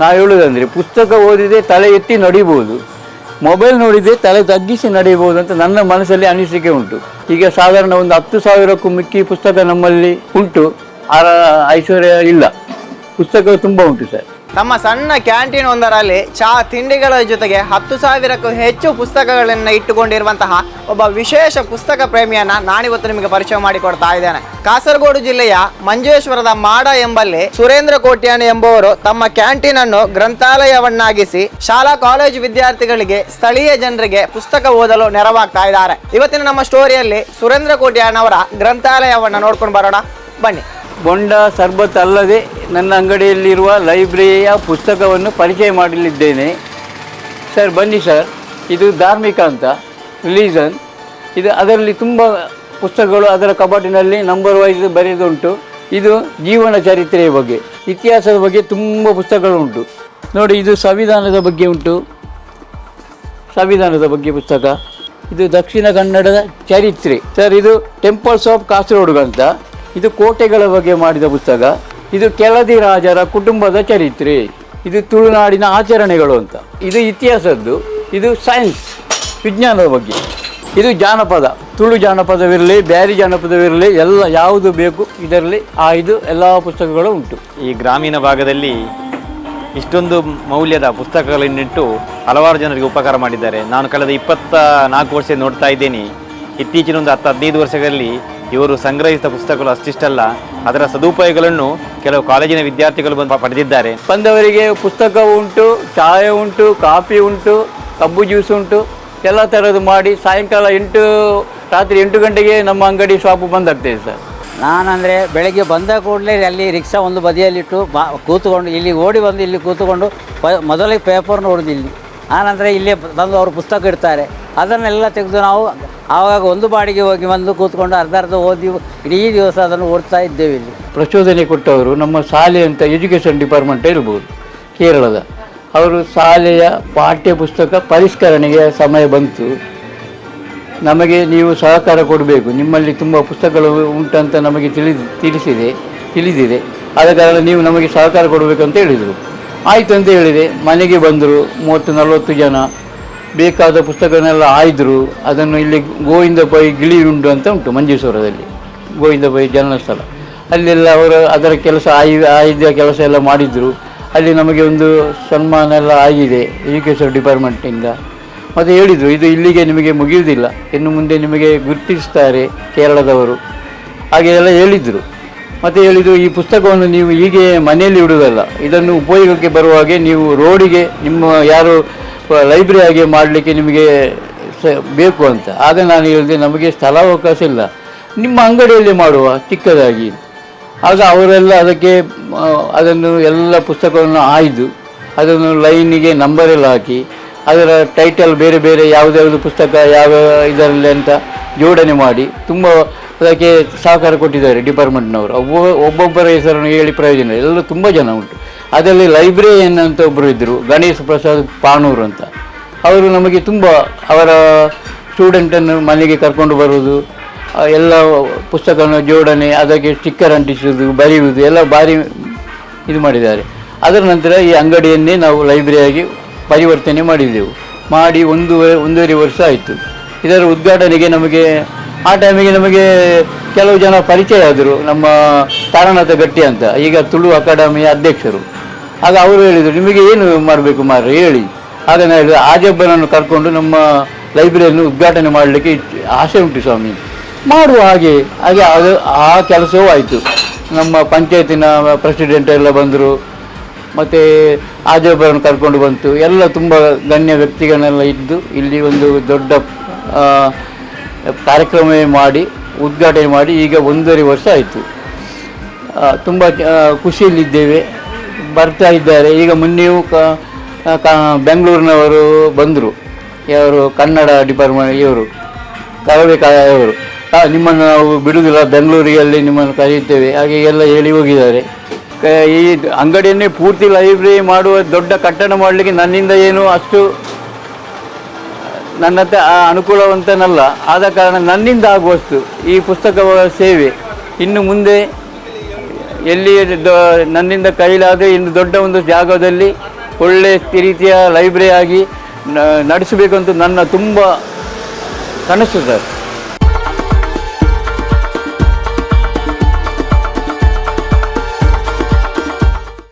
ನಾವು ಹೇಳುವುದಂದರೆ ಪುಸ್ತಕ ಓದಿದೆ ತಲೆ ಎತ್ತಿ ನಡಿಬೋದು. ಮೊಬೈಲ್ ನೋಡಿದರೆ ತಲೆ ತಗ್ಗಿಸಿ ನಡೆಯಬಹುದು ಅಂತ ನನ್ನ ಮನಸ್ಸಲ್ಲಿ ಅನಿಸಿಕೆ ಉಂಟು. ಈಗ ಸಾಧಾರಣ ಒಂದು ಹತ್ತು ಸಾವಿರಕ್ಕೂ ಮಿಕ್ಕಿ ಪುಸ್ತಕ ನಮ್ಮಲ್ಲಿ ಉಂಟು. ಆ ಐಶ್ವರ್ಯ ಇಲ್ಲ. ಪುಸ್ತಕ ತುಂಬ ಉಂಟು ಸರ್. ತಮ್ಮ ಸಣ್ಣ ಕ್ಯಾಂಟೀನ್ ಒಂದರಲ್ಲಿ ಚಹಾ ತಿಂಡಿಗಳ ಜೊತೆಗೆ ಹತ್ತು ಸಾವಿರಕ್ಕೂ ಹೆಚ್ಚು ಪುಸ್ತಕಗಳನ್ನು ಇಟ್ಟುಕೊಂಡಿರುವಂತಹ ಒಬ್ಬ ವಿಶೇಷ ಪುಸ್ತಕ ಪ್ರೇಮಿಯನ್ನ ನಾನಿವತ್ತು ನಿಮಗೆ ಪರಿಚಯ ಮಾಡಿಕೊಡ್ತಾ ಇದ್ದೇನೆ. ಕಾಸರಗೋಡು ಜಿಲ್ಲೆಯ ಮಂಜೇಶ್ವರದ ಮಾಡ ಎಂಬಲ್ಲಿ ಸುರೇಂದ್ರ ಕೋಟ್ಯಾನ್ ಎಂಬುವರು ತಮ್ಮ ಕ್ಯಾಂಟೀನ್ ಅನ್ನು ಗ್ರಂಥಾಲಯವನ್ನಾಗಿಸಿ ಶಾಲಾ ಕಾಲೇಜು ವಿದ್ಯಾರ್ಥಿಗಳಿಗೆ ಸ್ಥಳೀಯ ಜನರಿಗೆ ಪುಸ್ತಕ ಓದಲು ನೆರವಾಗ್ತಾ ಇದ್ದಾರೆ. ಇವತ್ತಿನ ನಮ್ಮ ಸ್ಟೋರಿಯಲ್ಲಿ ಸುರೇಂದ್ರ ಕೋಟ್ಯಾನ್ ಅವರ ಗ್ರಂಥಾಲಯವನ್ನ ನೋಡ್ಕೊಂಡು ಬರೋಣ. ಬನ್ನಿ. ಬೊಂಡ ಸರ್ಬತ್ ಅಲ್ಲದೆ ನನ್ನ ಅಂಗಡಿಯಲ್ಲಿರುವ ಲೈಬ್ರರಿಯ ಪುಸ್ತಕವನ್ನು ಪರಿಚಯ ಮಾಡಲಿದ್ದೇನೆ. ಸರ್, ಬನ್ನಿ ಸರ್. ಇದು ಧಾರ್ಮಿಕ ಅಂತ ರಿಲೀಸನ್ ಇದು ಅದರಲ್ಲಿ ತುಂಬ ಪುಸ್ತಕಗಳು ಅದರ ಕಬಾಟಿನಲ್ಲಿ ನಂಬರ್ ವೈಸ್ ಬರೆದುಂಟು. ಇದು ಜೀವನ ಚರಿತ್ರೆಯ ಬಗ್ಗೆ, ಇತಿಹಾಸದ ಬಗ್ಗೆ ತುಂಬ ಪುಸ್ತಕಗಳು ಉಂಟು ನೋಡಿ, ಇದು ಸಂವಿಧಾನದ ಬಗ್ಗೆ ಉಂಟು. ಸಂವಿಧಾನದ ಬಗ್ಗೆ ಪುಸ್ತಕ. ಇದು ದಕ್ಷಿಣ ಕನ್ನಡದ ಚರಿತ್ರೆ. ಸರ್, ಇದು ಟೆಂಪಲ್ಸ್ ಆಫ್ ಕಾಸರಗೋಡು ಅಂತ. ಇದು ಕೋಟೆಗಳ ಬಗ್ಗೆ ಮಾಡಿದ ಪುಸ್ತಕ. ಇದು ಕೆಳದಿ ರಾಜರ ಕುಟುಂಬದ ಚರಿತ್ರೆ. ಇದು ತುಳುನಾಡಿನ ಆಚರಣೆಗಳು ಅಂತ. ಇದು ಇತಿಹಾಸದ್ದು. ಇದು ಸೈನ್ಸ್ ವಿಜ್ಞಾನದ ಬಗ್ಗೆ. ಇದು ಜಾನಪದ. ತುಳು ಜಾನಪದವಿರಲಿ, ಬ್ಯಾರಿ ಜಾನಪದವಿರಲಿ, ಎಲ್ಲ ಯಾವುದು ಬೇಕು ಇದರಲ್ಲಿ, ಆ ಇದು ಎಲ್ಲ ಪುಸ್ತಕಗಳು ಉಂಟು. ಈ ಗ್ರಾಮೀಣ ಭಾಗದಲ್ಲಿ ಇಷ್ಟೊಂದು ಮೌಲ್ಯದ ಪುಸ್ತಕಗಳನ್ನಿಟ್ಟು ಹಲವಾರು ಜನರಿಗೆ ಉಪಕಾರ ಮಾಡಿದ್ದಾರೆ. ನಾನು ಕಳೆದ ಇಪ್ಪತ್ತ ನಾಲ್ಕು ವರ್ಷ ನೋಡ್ತಾ ಇದ್ದೇನೆ. ಇತ್ತೀಚಿನ ಒಂದು ಹತ್ತು ಹದಿನೈದು ವರ್ಷಗಳಲ್ಲಿ ಇವರು ಸಂಗ್ರಹಿಸಿದ ಪುಸ್ತಕಗಳು ಅಷ್ಟಿಷ್ಟಲ್ಲ. ಅದರ ಸದುಪಯೋಗಗಳನ್ನು ಕೆಲವು ಕಾಲೇಜಿನ ವಿದ್ಯಾರ್ಥಿಗಳು ಬಂದು ಪಡೆದಿದ್ದಾರೆ. ಬಂದವರಿಗೆ ಪುಸ್ತಕ ಉಂಟು ಚಾಯ ಉಂಟು ಕಾಫಿ ಉಂಟು ಕಬ್ಬು ಜ್ಯೂಸ್ ಉಂಟು ಎಲ್ಲ ಥರದ್ದು ಮಾಡಿ ಸಾಯಂಕಾಲ ಎಂಟು ರಾತ್ರಿ ಎಂಟು ಗಂಟೆಗೆ ನಮ್ಮ ಅಂಗಡಿ ಶಾಪು ಬಂದಾಗ್ತದೆ ಸರ್. ನಾನಂದರೆ ಬೆಳಗ್ಗೆ ಬಂದ ಕೂಡಲೇ ಅಲ್ಲಿ ರಿಕ್ಷಾ ಒಂದು ಬದಿಯಲ್ಲಿಟ್ಟು ಬಾ ಕೂತ್ಕೊಂಡು ಇಲ್ಲಿ ಓಡಿ ಬಂದು ಇಲ್ಲಿ ಕೂತ್ಕೊಂಡು ಮೊದಲಿಗೆ ಪೇಪರ್ನ ಇಲ್ಲಿ. ಆನಂತರ ಇಲ್ಲಿ ಬಂದು ಅವರು ಪುಸ್ತಕ ಇಡ್ತಾರೆ. ಅದನ್ನೆಲ್ಲ ತೆಗೆದು ನಾವು ಆವಾಗ ಒಂದು ಬಾಡಿಗೆ ಹೋಗಿ ಬಂದು ಕೂತ್ಕೊಂಡು ಅರ್ಧ ಅರ್ಧ ಓದಿ ಇಡೀ ದಿವಸ ಅದನ್ನು ಓದ್ತಾ ಇದ್ದೇವೆ ಇಲ್ಲಿ. ಪ್ರಚೋದನೆ ಕೊಟ್ಟವರು ನಮ್ಮ ಶಾಲೆ ಅಂತ ಎಜುಕೇಷನ್ ಡಿಪಾರ್ಟ್ಮೆಂಟ್ ಇರ್ಬೋದು, ಕೇರಳದ. ಅವರು ಶಾಲೆಯ ಪಾಠ್ಯ ಪುಸ್ತಕ ಪರಿಷ್ಕರಣೆಗೆ ಸಮಯ ಬಂತು. ನಮಗೆ ನೀವು ಸಹಕಾರ ಕೊಡಬೇಕು. ನಿಮ್ಮಲ್ಲಿ ತುಂಬ ಪುಸ್ತಕಗಳು ಉಂಟಂತ ನಮಗೆ ತಿಳಿದು, ತಿಳಿಸಿದೆ, ತಿಳಿದಿದೆ. ಆದ ಕಾರಣ ನೀವು ನಮಗೆ ಸಹಕಾರ ಕೊಡಬೇಕು ಅಂತ ಹೇಳಿದರು. ಆಯಿತು ಅಂತ ಹೇಳಿದೆ. ಮನೆಗೆ ಬಂದರು, ಮೂವತ್ತು ನಲವತ್ತು ಜನ. ಬೇಕಾದ ಪುಸ್ತಕನೆಲ್ಲ ಆಯ್ದರು. ಅದನ್ನು ಇಲ್ಲಿ ಗೋವಿಂದ ಪೈ ಉಂಡು ಅಂತ ಉಂಟು ಮಂಜೇಶ್ವರದಲ್ಲಿ. ಗೋವಿಂದ ಪೈ ಜನ್ಮಸ್ಥಳ. ಅಲ್ಲೆಲ್ಲ ಅವರು ಅದರ ಕೆಲಸ ಆಯ್, ಆಯ್ದ ಕೆಲಸ ಎಲ್ಲ ಮಾಡಿದರು. ಅಲ್ಲಿ ನಮಗೆ ಒಂದು ಸನ್ಮಾನ ಎಲ್ಲ ಆಗಿದೆ ಎಜುಕೇಷನ್ ಡಿಪಾರ್ಟ್ಮೆಂಟಿಂದ ಮತ್ತು ಹೇಳಿದರು, ಇದು ಇಲ್ಲಿಗೆ ನಿಮಗೆ ಮುಗಿಯುವುದಿಲ್ಲ. ಇನ್ನು ಮುಂದೆ ನಿಮಗೆ ಗುರುತಿಸ್ತಾರೆ ಕೇರಳದವರು. ಹಾಗೆ ಎಲ್ಲ ಹೇಳಿದರು. ಮತ್ತು ಹೇಳಿದರು ಈ ಪುಸ್ತಕವನ್ನು ನೀವು ಹೀಗೆ ಮನೆಯಲ್ಲಿ ಇಡುವುದಲ್ಲ. ಇದನ್ನು ಉಪಯೋಗಕ್ಕೆ ಬರುವ ಹಾಗೆ ನೀವು ರೋಡಿಗೆ ನಿಮ್ಮ ಯಾರು ಲೈಬ್ರರಿ ಆಗಿ ಮಾಡಲಿಕ್ಕೆ ನಿಮಗೆ ಸ, ಬೇಕು ಅಂತ. ಆಗ ನಾನು ಹೇಳಿದೆ, ನಮಗೆ ಸ್ಥಳಾವಕಾಶ ಇಲ್ಲ. ನಿಮ್ಮ ಅಂಗಡಿಯಲ್ಲಿ ಮಾಡುವ, ಚಿಕ್ಕದಾಗಿ. ಆಗ ಅವರೆಲ್ಲ ಅದಕ್ಕೆ ಅದನ್ನು ಎಲ್ಲ ಪುಸ್ತಕವನ್ನು ಆಯ್ದು, ಅದನ್ನು ಲೈನಿಗೆ ನಂಬರ್ ಎಲ್ಲ ಹಾಕಿ, ಅದರ ಟೈಟಲ್ ಬೇರೆ ಬೇರೆ ಯಾವುದ್ಯಾವುದು ಪುಸ್ತಕ, ಯಾವ ಇದರಲ್ಲಿ ಅಂತ ಜೋಡಣೆ ಮಾಡಿ, ತುಂಬ ಅದಕ್ಕೆ ಸಹಕಾರ ಕೊಟ್ಟಿದ್ದಾರೆ ಡಿಪಾರ್ಟ್ಮೆಂಟ್ನವರು. ಒಬ್ಬ, ಒಬ್ಬೊಬ್ಬರ ಹೆಸರನ್ನು ಹೇಳಿ ಪ್ರಯೋಜನ ಇಲ್ಲ. ಎಲ್ಲ ತುಂಬ ಜನ ಉಂಟು. ಅದರಲ್ಲಿ ಲೈಬ್ರೇರಿಯನ್ ಅಂತ ಒಬ್ಬರು ಇದ್ದರು ಗಣೇಶ್ ಪ್ರಸಾದ್ ಪಾಣೂರು ಅಂತ. ಅವರು ನಮಗೆ ತುಂಬ ಅವರ ಸ್ಟೂಡೆಂಟನ್ನು ಮನೆಗೆ ಕರ್ಕೊಂಡು ಬರುವುದು ಎಲ್ಲ ಪುಸ್ತಕವನ್ನು ಜೋಡಣೆ, ಅದಕ್ಕೆ ಸ್ಟಿಕ್ಕರ್ ಅಂಟಿಸುವುದು, ಬರೆಯುವುದು, ಎಲ್ಲ ಭಾರಿ ಇದು ಮಾಡಿದ್ದಾರೆ. ಅದರ ನಂತರ ಈ ಅಂಗಡಿಯನ್ನೇ ನಾವು ಲೈಬ್ರರಿಯಾಗಿ ಪರಿವರ್ತನೆ ಮಾಡಿದೆವು. ಮಾಡಿ ಒಂದು, ಒಂದೂವರೆ ವರ್ಷ ಆಯಿತು. ಇದರ ಉದ್ಘಾಟನೆಗೆ ನಮಗೆ ಆ ಟೈಮಿಗೆ ನಮಗೆ ಕೆಲವು ಜನ ಪರಿಚಯ ಆದರು, ನಮ್ಮ ತಾರನಾಥ ಗಟ್ಟಿ ಅಂತ, ಈಗ ತುಳು ಅಕಾಡೆಮಿಯ ಅಧ್ಯಕ್ಷರು. ಆಗ ಅವರು ಹೇಳಿದರು, ನಿಮಗೆ ಏನು ಮಾಡಬೇಕು ಮಾರ್ರೆ? ಹೇಳಿ. ಆಗ ನಾನು ಹೇಳಿದೆ, ಆಜಬ್ಬನನ್ನು ಕರ್ಕೊಂಡು ನಮ್ಮ ಲೈಬ್ರರಿಯನ್ನು ಉದ್ಘಾಟನೆ ಮಾಡಲಿಕ್ಕೆ ಆಸೆ ಉಂಟು ಸ್ವಾಮಿ. ಮಾಡುವ ಹಾಗೆ ಹಾಗೆ ಅದು ಆ ಕೆಲಸವೂ ಆಯಿತು. ನಮ್ಮ ಪಂಚಾಯತಿನ ಪ್ರೆಸಿಡೆಂಟ್ ಎಲ್ಲ ಬಂದರು, ಮತ್ತು ಆಜಬ್ಬರನ್ನು ಕರ್ಕೊಂಡು ಬಂತು. ಎಲ್ಲ ತುಂಬ ಗಣ್ಯ ವ್ಯಕ್ತಿಗಳನ್ನೆಲ್ಲ ಇದ್ದು, ಇಲ್ಲಿ ಒಂದು ದೊಡ್ಡ ಆ, ಕಾರ್ಯಕ್ರಮವೇ ಮಾಡಿ ಉದ್ಘಾಟನೆ ಮಾಡಿ ಈಗ ಒಂದೂವರೆ ವರ್ಷ ಆಯಿತು. ತುಂಬ ಖುಷಿಯಲ್ಲಿದ್ದೇವೆ. ಬರ್ತಾ ಇದ್ದಾರೆ. ಈಗ ಮೊನ್ನೆಯೂ ಬೆಂಗಳೂರಿನವರು ಬಂದರು. ಯಾರು ಕನ್ನಡ ಡಿಪಾರ್ಟ್ಮೆಂಟ್ ಇವರು ಕರವೇ ಇವರು. ನಿಮ್ಮನ್ನು ನಾವು ಬಿಡುವುದಿಲ್ಲ. ಬೆಂಗಳೂರಿನಲ್ಲಿ ನಿಮ್ಮನ್ನು ಕರೆಯುತ್ತೇವೆ. ಹಾಗೆ ಎಲ್ಲ ಹೇಳಿ ಹೋಗಿದ್ದಾರೆ. ಈ ಅಂಗಡಿಯನ್ನೇ ಪೂರ್ತಿ ಲೈಬ್ರರಿ ಮಾಡುವ ದೊಡ್ಡ ಕಟ್ಟಡ ಮಾಡಲಿಕ್ಕೆ ನನ್ನಿಂದ ಏನು ಅಷ್ಟು ನನ್ನಂತೆ ಆ ಅನುಕೂಲವಂತನಲ್ಲ. ಆದ ಕಾರಣ ನನ್ನಿಂದ ಆಗುವಷ್ಟು ಈ ಪುಸ್ತಕ ಸೇವೆ ಇನ್ನು ಮುಂದೆ ಎಲ್ಲಿ ನನ್ನಿಂದ ಕೈಲಾದರೆ ಇನ್ನು ದೊಡ್ಡ ಒಂದು ಜಾಗದಲ್ಲಿ ಒಳ್ಳೆ ರೀತಿಯ ಲೈಬ್ರರಿ ಆಗಿ ನಡೆಸಬೇಕಂತ ನನ್ನ ತುಂಬ ಕನಸು ಸರ್.